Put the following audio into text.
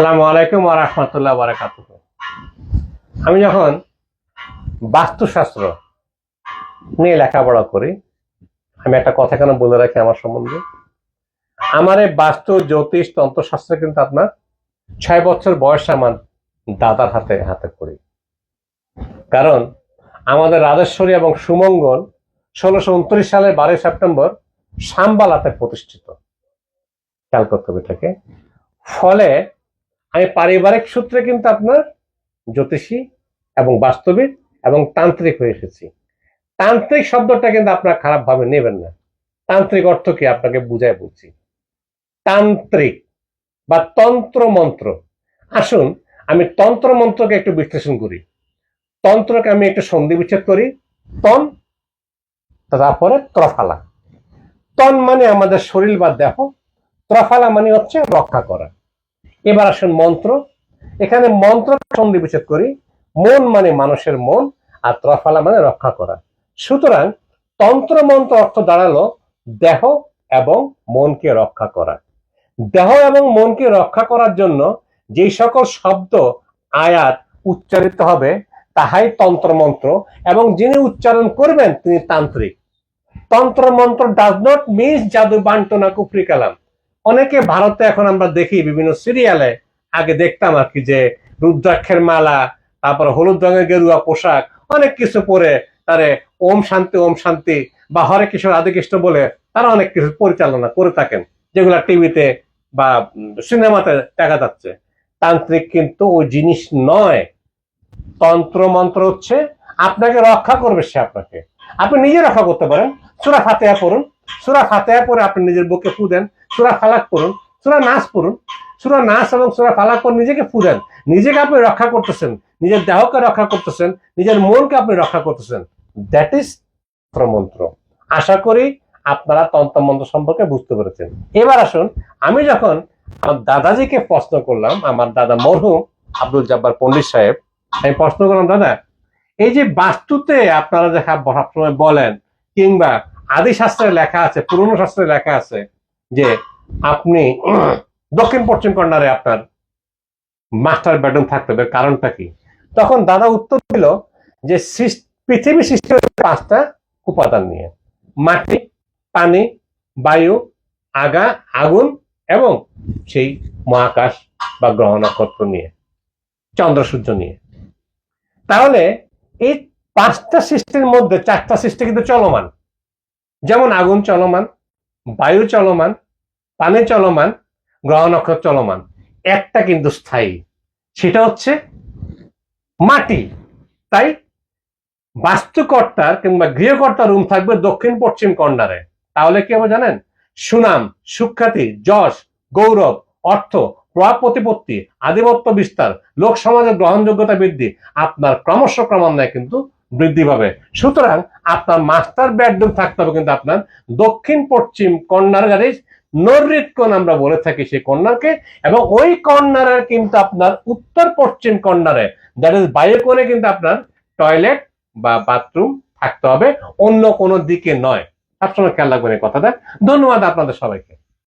আসসালামু আলাইকুম ওয়া রাহমাতুল্লাহ ওয়া বারাকাতুহু। আমি যখন বাস্তুশাস্ত্র নিয়ে লেখাপড়া করি, আমি একটা কথা কেন বলে রাখি আমার সম্বন্ধে? আমার এই বাস্তু, জ্যোতিষ, তন্ত্রশাস্ত্র কিন্তু আপনার ছয় বছর বয়স আমার দাদার হাতে হাতে করি। কারণ আমাদের রাজেশ্বরী এবং সুমঙ্গল ষোলোশো উনত্রিশ সালের বারোই সেপ্টেম্বর সাম্বালাতে প্রতিষ্ঠিত, খেয়াল করতে হবে ফলে আমি পারিবারিক সূত্রে কিন্তু আপনার জ্যোতিষী এবং বাস্তবিক এবং তান্ত্রিক হয়ে এসেছি। তান্ত্রিক শব্দটা কিন্তু আপনার খারাপভাবে নেবেন না। তান্ত্রিক অর্থ কি আপনাকে বুঝায় বলছি। তান্ত্রিক বা তন্ত্র মন্ত্র আসুন, আমি তন্ত্র মন্ত্রকে একটু বিশ্লেষণ করি। তন্ত্রকে আমি একটু সন্ধি বিচ্ছেদ করি। তন, তারপরে ত্রফালা। তন মানে আমাদের শরীর বা দেহ। ত্রফালা মানে হচ্ছে রক্ষা করা। এবার আসুন মন্ত্র। এখানে মন্ত্র সন্ধি বিচ্ছেদ করি। মন মানে মানুষের মন, আর ত্রফালা মানে রক্ষা করা। সুতরাং তন্ত্র মন্ত্র অর্থ দাঁড়াল দেহ এবং মনকে রক্ষা করা। দেহ এবং মনকে রক্ষা করার জন্য যেই সকল শব্দ, আয়াত উচ্চারিত হবে, তাহাই তন্ত্রমন্ত্র, এবং যিনি উচ্চারণ করবেন তিনি তান্ত্রিক। তন্ত্রমন্ত্র ডাজ নট মিস জাদু বান্টনা কুফরি কালাম অনেকে ভারতে এখন আমরা দেখি বিভিন্ন সিরিয়ালে আগে দেখতাম আর কি যে রুদ্রাক্ষের মালা, তারপর হলুদ রঙের গেরুয়া পোশাক, অনেক কিছু পরে তারে ওম শান্তি ওম শান্তি বা হরে কিশোর আদি কৃষ্ণ বলে তারা অনেক কিছু পরিচালনা করে থাকেন, যেগুলা টিভিতে বা সিনেমাতে দেখা যাচ্ছে। তান্ত্রিক কিন্তু ওই জিনিস নয় তন্ত্র মন্ত্র হচ্ছে আপনাকে রক্ষা করবে সে আপনাকে। আপনি নিজে রক্ষা করতে পারেন। সুরা ফাতেহা পড়ুন। সুরা ফাতেহা পরে আপনি নিজের বুকে ফু দেন। সুরা ফালাক পড়ুন, সুরা নাচ পড়ুন, সুরা নাচ এবং সুরা ফালাক পর নিজেকে দেন নিজেকে আপনি রক্ষা করতেছেন, নিজের দেহকে রক্ষা করতেছেন, নিজের মনকে আপনি রক্ষা করতেছেন। দ্যাট ইজ মন্ত্র আশা করি আপনারা তন্ত্রমন্ত্র সম্পর্কে বুঝতে পেরেছেন। এবার আসুন, আমি যখন আমার দাদাজিকে প্রশ্ন করলাম, আমার দাদা মরহুম আব্দুল জব্বার পন্ডিত সাহেব, আমি প্রশ্ন করলাম, দাদা, এই যে বাস্তুতে আপনারা দেখা সবসময় বলেন কিংবা আদি শাস্ত্রে লেখা আছে, পুরনো শাস্ত্রে লেখা আছে যে আপনি দক্ষিণ পশ্চিম কর্নারে আপনার মাস্টার বেডরুম থাকতে হবে কারণটা কি? তখন দাদা উত্তর দিল যে পৃথিবী সৃষ্টি হয়েছে পাঁচটা উপাদান নিয়ে। মাটি, পানি, বায়ু, আগা, আগুন এবং সেই মহাকাশ বা গ্রহ নক্ষত্র নিয়ে, চন্দ্র সূর্য নিয়ে। তাহলে এই পাঁচটা সৃষ্টির মধ্যে চারটা সৃষ্টি কিন্তু চলমান। যেমন আগুন চলমান বায়ু চলমান, পানি চলমান গ্রহ নক্ষত্র চলমান। একটা কিন্তু স্থায়ী, সেটা হচ্ছে মাটি। তাই বাস্তুকর্তার কিংবা গৃহকর্তার রুম থাকবে দক্ষিণ পশ্চিম কর্নারে তাহলে কি হবে জানেন? সুনাম, সুখ্যাতি, যশ, গৌরব, অর্থ, প্রভাব প্রতিপত্তি, আধিপত্য বিস্তার, লোক সমাজের গ্রহণযোগ্যতা বৃদ্ধি, আপনার ক্রমশ ক্রমান্বয়ে কিন্তু বৃদ্ধি পাবে। সুতরাং আপনার মাস্টার বেডরুম থাকতে হবে কিন্তু আপনার দক্ষিণ পশ্চিম কর্নার গাড়ি নৈরিত কোণ আমরা বলে থাকি সেই কর্নারকে এবং ওই কর্নারের কিন্তু আপনার উত্তর পশ্চিম কর্নারে দ্যাট ইজ বায়ু কোণে কিন্তু আপনার টয়লেট বা বাথরুম থাকতে হবে, অন্য কোনো দিকে নয়। সবসময় খেয়াল রাখবেন এই কথাটা। ধন্যবাদ আপনাদের সবাইকে।